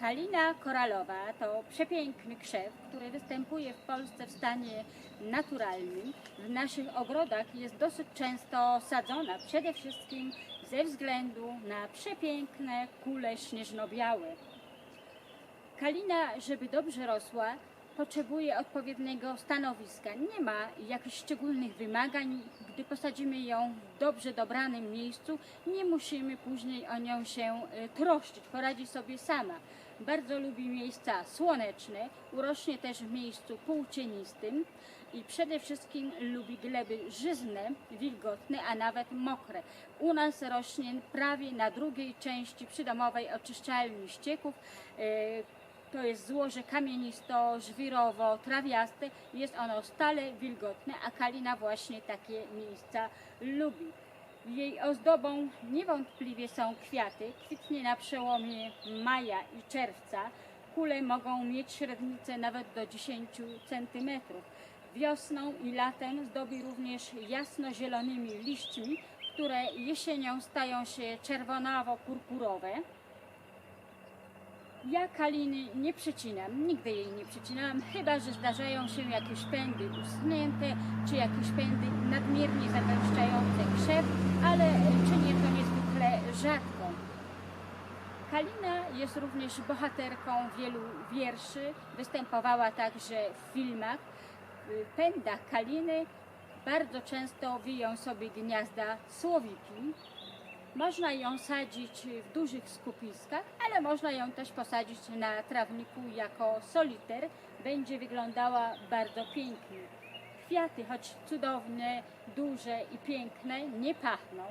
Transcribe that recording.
Kalina koralowa to przepiękny krzew, który występuje w Polsce w stanie naturalnym. W naszych ogrodach jest dosyć często sadzona przede wszystkim ze względu na przepiękne kule śnieżno-białe. Kalina, żeby dobrze rosła, potrzebuje odpowiedniego stanowiska. Nie ma jakichś szczególnych wymagań. Gdy posadzimy ją w dobrze dobranym miejscu, nie musimy później o nią się y, troszczyć, poradzi sobie sama. Bardzo lubi miejsca słoneczne, urośnie też w miejscu półcienistym i przede wszystkim lubi gleby żyzne, wilgotne, a nawet mokre. U nas rośnie prawie na drugiej części przydomowej oczyszczalni ścieków. To jest złoże kamienisto-żwirowo, trawiaste. Jest ono stale wilgotne, a kalina właśnie takie miejsca lubi. Jej ozdobą niewątpliwie są kwiaty. Kwitnie na przełomie maja i czerwca. Kule mogą mieć średnicę nawet do 10 cm. Wiosną i latem zdobi również jasno-zielonymi liśćmi, które jesienią stają się czerwonawo-purpurowe. Ja kaliny nie przecinam, nigdy jej nie przecinałam, chyba że zdarzają się jakieś pędy uschnięte, czy jakieś pędy nadmiernie zagęszczające krzew, ale czynię to niezwykle rzadko. Kalina jest również bohaterką wielu wierszy, występowała także w filmach. W pędach kaliny bardzo często wiją sobie gniazda słowiki, można ją sadzić w dużych skupiskach, ale można ją też posadzić na trawniku jako soliter. Będzie wyglądała bardzo pięknie. Kwiaty, choć cudowne, duże i piękne, nie pachną.